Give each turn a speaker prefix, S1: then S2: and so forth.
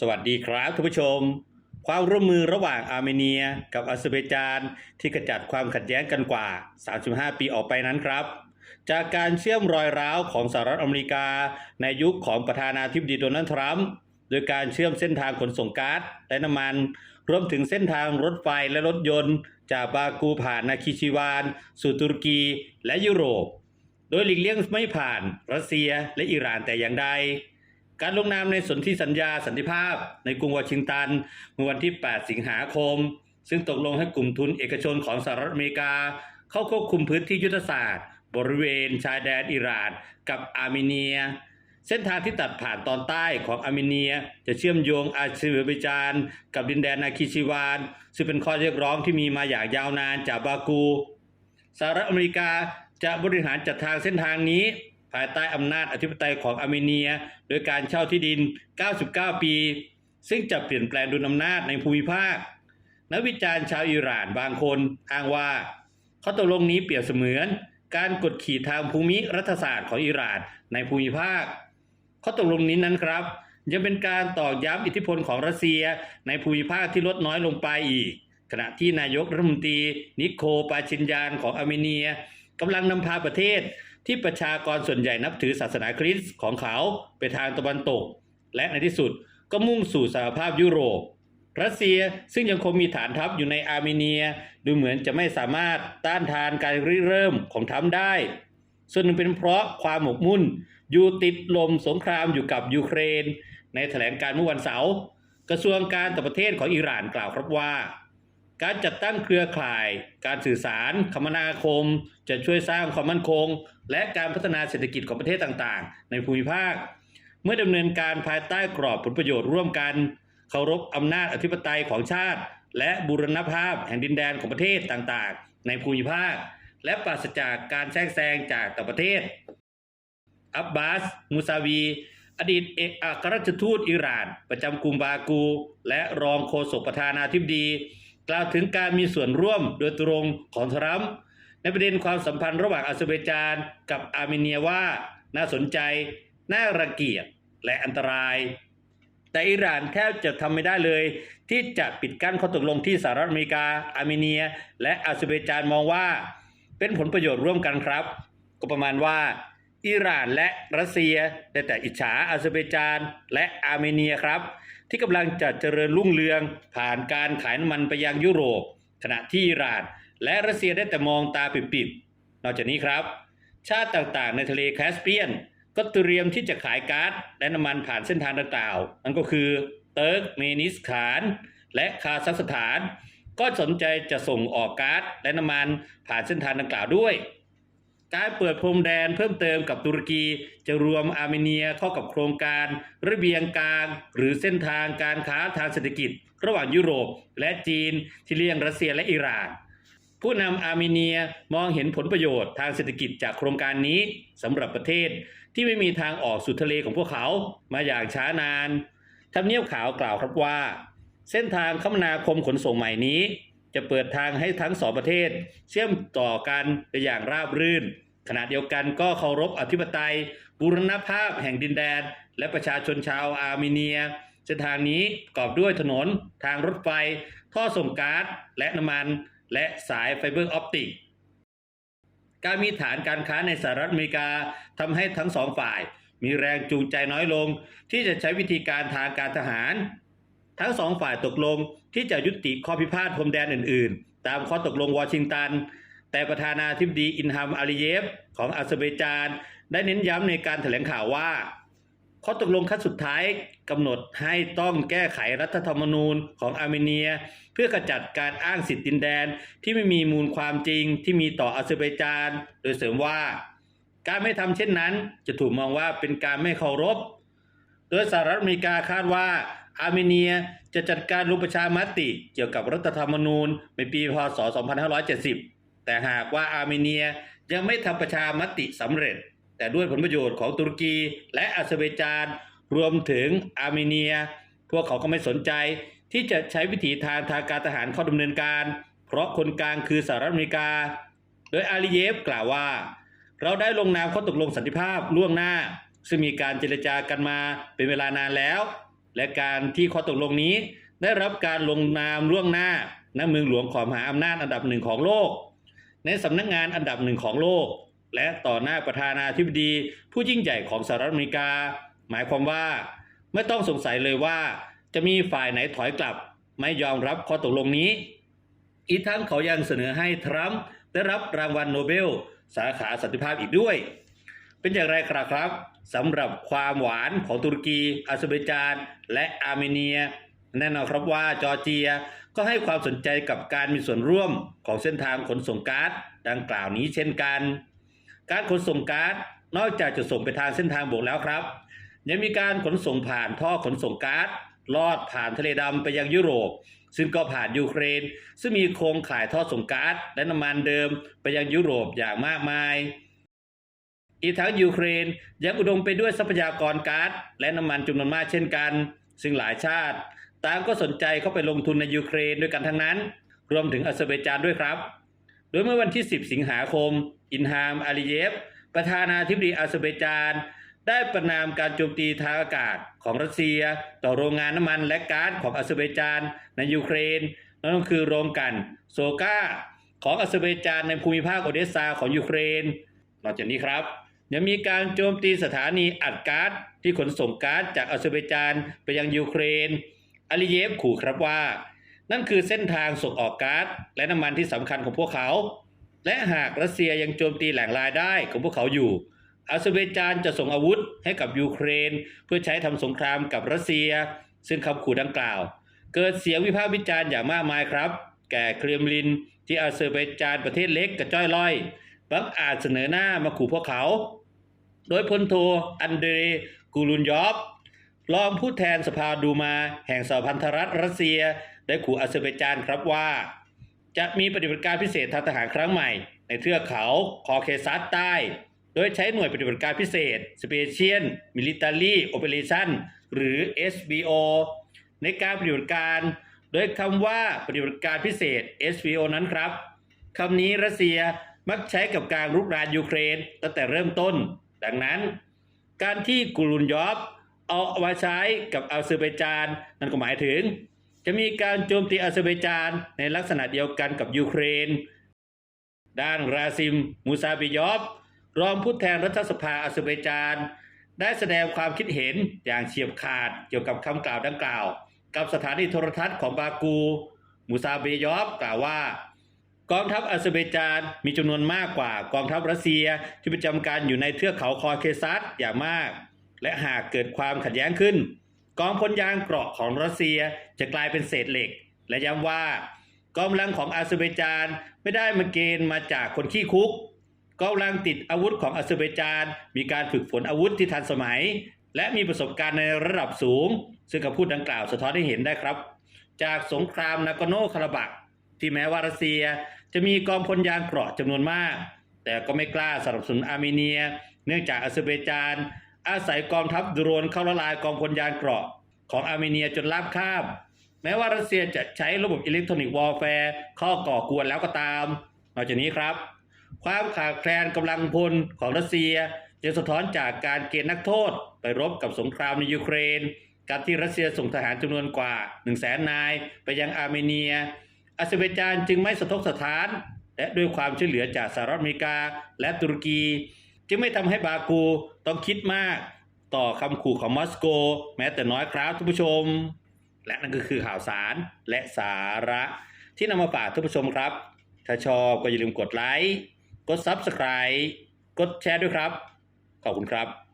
S1: สวัสดีครับท่านผู้ชม ความร่วมมือระหว่างอาร์เมเนีย กับอาเซอร์ไบจานที่กระจัดความขัดแย้งกันกว่า 35 ปีออกไปนั้นครับ จากการเชื่อมรอยร้าวของสหรัฐอเมริกา ในยุคของประธานาธิบดีโดนัลด์ทรัมป์โดยการเชื่อมเส้นทางขนส่งก๊าซและน้ำมัน รวมถึงเส้นทางรถไฟและรถยนต์ จากบากูผ่านนาคิชิวาน สู่ตุรกีและยุโรป โดยหลีกเลี่ยงไม่ผ่านรัสเซียและอิหร่านแต่อย่างใด การลงนามในสนธิสัญญาสันติภาพในกรุงวอชิงตันเมื่อวันที่ 8 สิงหาคม ซึ่งตกลงให้กลุ่มทุนเอกชนของสหรัฐอเมริกา เข้าควบคุมพื้นที่ยุทธศาสตร์ บริเวณชายแดนอิหร่านกับอาร์เมเนีย เส้นทางที่ตัดผ่านตอนใต้ของอาร์เมเนีย จะเชื่อมโยงอาเซอร์ไบจานกับดินแดนนาคิชิวาน ซึ่งเป็นข้อเรียกร้องที่มีมาอย่างยาวนานจากบากูสหรัฐอเมริกาจะบริหารจัดทางเส้นทางนี้ ภายใต้อำนาจอธิปไตยของอาร์เมเนีย โดยการเช่าที่ดิน 99 ปี ซึ่งจะเปลี่ยนแปลงดุลอำนาจในภูมิภาค นักวิจารณ์ชาวอิหร่านบางคนอ้างว่าข้อตกลงนี้เปรียบเสมือน การกดขี่ทางภูมิรัฐศาสตร์ของอิหร่านในภูมิภาคข้อตกลงนี้นั้นครับ ยังเป็นการตอกย้ำอิทธิพลของรัสเซียในภูมิภาคที่ลดน้อยลงไปอีก ขณะที่นายกรัฐมนตรีนิโคปาชินยานของอาร์เมเนียกำลังนำพาประเทศ ที่ประชากรส่วนใหญ่นับถือศาสนาคริสต์ของเขาไปทางตะวันตก และในที่สุดก็มุ่งสู่สหภาพยุโรป รัสเซียซึ่งยังคงมีฐานทัพอยู่ในอาร์เมเนีย ดูเหมือนจะไม่สามารถต้านทานการริเริ่มของทรัมป์ได้ ส่วนหนึ่งเป็นเพราะความหมกมุ่นอยู่ติดลมสงครามอยู่กับยูเครน ในแถลงการเมื่อวันเสาร์กระทรวงการต่างประเทศของอิหร่านกล่าวครับว่า การจัดตั้งเครือข่าย การสื่อสาร คมนาคม จะช่วยสร้างความมั่นคง และการพัฒนาเศรษฐกิจของประเทศต่างๆ ในภูมิภาค เมื่อดำเนินการภายใต้กรอบผลประโยชน์ร่วมกัน เคารพอำนาจอธิปไตยของชาติ และบูรณภาพแห่งดินแดนของประเทศต่างๆ ในภูมิภาค และปราศจากการแทรกแซงจากต่างประเทศ อับบาส มูซาวี อดีตเอกอัครราชทูตอิหร่าน ประจำกรุงบากู และรองโฆษกประธานาธิบดี กล่าวถึงการมีส่วนร่วมโดยตรงของทรัมป์ในประเด็นความสัมพันธ์ระหว่างอาเซอร์ไบจานกับอาร์เมเนียว่าน่าสนใจ น่ารังเกียจและอันตราย แต่อิหร่านแทบจะทำไม่ได้เลย ที่จะปิดกั้นข้อตกลงที่สหรัฐอเมริกา อาร์เมเนีย และอาเซอร์ไบจานมองว่า เป็นผลประโยชน์ร่วมกันครับ ก็ประมาณว่าอิหร่านและรัสเซียได้แต่อิจฉาอาเซอร์ไบจานและอาร์เมเนียครับ ที่กำลังจะเจริญรุ่งเรือง ผ่านการขายน้ำมันไปยังยุโรป ขณะที่อิหร่าน และรัสเซียได้แต่มองตาปิดๆนอกจากนี้ครับ ชาติต่างๆในทะเลแคสเปียน ก็เตรียมที่จะขายก๊าซและน้ำมันผ่านเส้นทางดังกล่าวนั่นก็คือเติร์กเมนิสถาน และคาซัคสถาน ก็สนใจจะส่งออกก๊าซและน้ำมันผ่านเส้นทางดังกล่าวด้วย การเปิดพรมแดนเพิ่มเติมกับตุรกี จะรวมอาร์เมเนียเข้ากับโครงการระเบียงกลาง หรือเส้นทางการค้าทางเศรษฐกิจ ระหว่างยุโรป และจีนที่เลี่ยงรัสเซียและอิหร่าน ผู้นำอาร์เมเนียมองเห็นผลประโยชน์ทางเศรษฐกิจจากโครงการนี้สำหรับประเทศที่ไม่มีทางออกสู่ทะเลของพวกเขามาอย่างช้านานทำเนียบขาวกล่าวครับว่า เส้นทางคมนาคมขนส่งใหม่นี้ จะเปิดทางให้ทั้งสองประเทศ เชื่อมต่อกันได้อย่างราบรื่น ขณะเดียวกันก็เคารพอธิปไตย บูรณภาพแห่งดินแดน และประชาชนชาวอาร์เมเนียเส้นทางนี้ประกอบด้วยถนนทางรถไฟ ท่อส่งก๊าซและน้ำมัน และสายไฟเบอร์ออปติก การมีฐานการค้าในสหรัฐอเมริกาทำให้ทั้งสองฝ่าย มีแรงจูงใจน้อยลง ที่จะใช้วิธีการทางการทหาร ทั้งสองฝ่ายตกลงที่จะยุติข้อพิพาทพรมแดนอื่น ๆ ตามข้อตกลงวอชิงตัน แต่ประธานาธิบดีอินฮัมอาลีเยฟของอาเซอร์ไบจาน ได้เน้นย้ำในการแถลงข่าวว่า ข้อตกลงขั้นสุดท้ายกำหนดให้ต้องแก้ไขรัฐธรรมนูญของอาร์เมเนีย เพื่อขจัดการอ้างสิทธิดินแดนที่ไม่มีมูลความจริงที่มีต่ออาเซอร์ไบจาน โดยเสริมว่า การไม่ทำเช่นนั้นจะถูกมองว่าเป็นการไม่เคารพ โดยสหรัฐอเมริกาคาดว่า อาร์เมเนียจะจัดการลงประชามติเกี่ยวกับรัฐธรรมนูญในปีพศ 2570 แต่หากว่าอาร์เมเนียยังไม่ทำประชามติสำเร็จ แต่ด้วยผลประโยชน์ของตุรกีและอาเซอร์ไบจานรวมถึงอาร์เมเนีย พวกเขาก็ไม่สนใจที่จะใช้วิถีทางทางการทหารเข้าดำเนินการ เพราะคนกลางคือสหรัฐอเมริกา โดยอาลีเยฟกล่าวว่า เราได้ลงนามข้อตกลงสันติภาพล่วงหน้า ซึ่งมีการเจรจากันมาเป็นเวลานานแล้ว และการที่ข้อตกลงนี้ ได้รับการลงนามล่วงหน้าณเมืองหลวงของมหาอำนาจอันดับหนึ่งของโลก ในสำนักงานอันดับหนึ่งของโลก และต่อหน้าประธานาธิบดี ผู้ยิ่งใหญ่ของสหรัฐอเมริกา หมายความว่า ไม่ต้องสงสัยเลยว่า จะมีฝ่ายไหนถอยกลับ ไม่ยอมรับข้อตกลงนี้ อีกทั้งเขายังเสนอให้ทรัมป์ได้รับรางวัลโนเบล สาขาสันติภาพอีกด้วย เป็นอย่างไรครับครับสำหรับความหวานของตุรกีอาเซอร์ไบจาน และอาร์เมเนีย แน่นอนครับว่าจอร์เจียก็ให้ความสนใจกับการมีส่วนร่วมของเส้นทางขนส่งก๊าซดังกล่าวนี้เช่นกัน การขนส่งก๊าซนอกจากจะส่งไปทางเส้นทางบกแล้วครับ ยังมีการขนส่งผ่านท่อขนส่งก๊าซลอดผ่านทะเลดำไปยังยุโรป ซึ่งก็ผ่านยูเครน ซึ่งมีโครงข่ายท่อส่งก๊าซและน้ำมันเดิมไปยังยุโรปอย่างมากมาย อีกทั้งยูเครนยังอุดมไปด้วยทรัพยากรก๊าซและน้ำมันจำนวนมากเช่นกัน ซึ่งหลายชาติต่างก็สนใจเข้าไปลงทุนในยูเครนด้วยกันทั้งนั้น รวมถึงอาเซอร์ไบจานด้วยครับ โดยเมื่อวันที่ 10 สิงหาคม อินฮามอาลีเยฟ ประธานาธิบดีอาเซอร์ไบจานได้ประนามการโจมตีทางอากาศของรัสเซีย ต่อโรงงานน้ำมันและก๊าซของอาเซอร์ไบจานในยูเครน นั่นก็คือโรงกันโซกาของอาเซอร์ไบจานในภูมิภาคโอเดสซาของยูเครนนอกจากนี้ครับ ยังมีการโจมตีสถานีอัดก๊าซที่ขนส่งก๊าซจากอาเซอร์ไบจานไปยังยูเครนอาลีเยฟขู่ครับว่า นั่นคือเส้นทางส่งออกก๊าซและน้ำมันที่สำคัญของพวกเขา และหากรัสเซียยังโจมตีแหล่งรายได้ของพวกเขาอยู่ อาเซอร์ไบจานจะส่งอาวุธให้กับยูเครน เพื่อใช้ทำสงครามกับรัสเซีย ซึ่งคำขู่ดังกล่าว เกิดเสียงวิพากษ์วิจารณ์อย่างมากมายครับ แก่เครมลินที่อาเซอร์ไบจานประเทศเล็กกระจ้อยล่อย บังอาจเสนอหน้ามาขู่พวกเขา โดยพลโทอันเดรกูลุนยอฟรองผู้แทนสภาดูมาแห่งสหพันธรัฐรัสเซีย ได้ขู่อาเซอร์ไบจานครับว่า จะมีปฏิบัติการพิเศษทางทหารครั้งใหม่ ในเทือกเขาคอเคซัสใต้ โดยใช้หน่วยปฏิบัติการพิเศษ Special Military Operation หรือ SBO ในการปฏิบัติการโดยคำว่าปฏิบัติการพิเศษ SBO นั้นครับคำนี้รัสเซีย มักใช้กับการรุกรานยูเครนตั้งแต่เริ่มต้น ดังนั้น การที่กูรุนยอฟเอามาใช้กับอาเซอร์ไบจานนั่นก็หมายถึง จะมีการโจมตีอาเซอร์ไบจานในลักษณะเดียวกันกับยูเครน ด้านราซิม มูซาบิยอฟรองผู้แทนรัฐสภาอาเซอร์ไบจานได้แสดงความคิดเห็นอย่างเฉียบขาดเกี่ยวกับคำกล่าวดังกล่าว กับสถานีโทรทัศน์ของบากู มูซาบิยอฟกล่าวว่า กองทัพอาเซอร์ไบจานมีจำนวนมากกว่ากองทัพรัสเซียที่ประจำการอยู่ในเทือกเขาคอเคซัสอย่างมาก และหากเกิดความขัดแย้งขึ้น กองพลยางเกราะของรัสเซียจะกลายเป็นเศษเหล็ก และย้ำว่ากองกำลังของอาเซอร์ไบจานไม่ได้มาเกณฑ์มาจากคนขี้คุกกองกำลังติดอาวุธของอาเซอร์ไบจานมีการฝึกฝนอาวุธที่ทันสมัย และมีประสบการณ์ในระดับสูง ซึ่งคำพูดดังกล่าวสะท้อนให้เห็นได้ครับ จากสงครามนากโนคาราบัก ที่แม้ว่ารัสเซียจะมีกองพลยางเกราะจำนวนมาก แต่ก็ไม่กล้าสนับสนุนอาร์เมเนีย เนื่องจากอาเซอร์ไบจาน อาศัยกองทัพโดรนเข้าละลายกองพลยางเกราะของอาร์เมเนียจนลาบคาบ แม้ว่ารัสเซียจะใช้ระบบอิเล็กทรอนิกส์วอลแฟร์ข้อก่อกวนแล้วก็ตาม นอกจากนี้ครับ ความขาดแคลนกำลังพลของรัสเซียยังสะท้อนจากการเกณฑ์นักโทษ ไปรบกับสงครามในยูเครน การที่รัสเซียส่งทหารจำนวนกว่า 1 0 0 0 0แสนนายไปยังอาร์เมเนีย อาเซอร์ไบจานจึงไม่สะทกสถาน และด้วยความช่วยเหลือจากสหรัฐอเมริกาและตุรกี จึงไม่ทำให้บากูต้องคิดมาก ต่อคำขู่ของมอสโก แม้แต่น้อยครับท่านผู้ชม และนั่นก็คือข่าวสารและสาระที่นำมาฝากท่านผู้ชมครับ ถ้าชอบก็อย่าลืมกดไลค์ กด Subscribe กดแชร์ด้วยครับ ขอบคุณครับ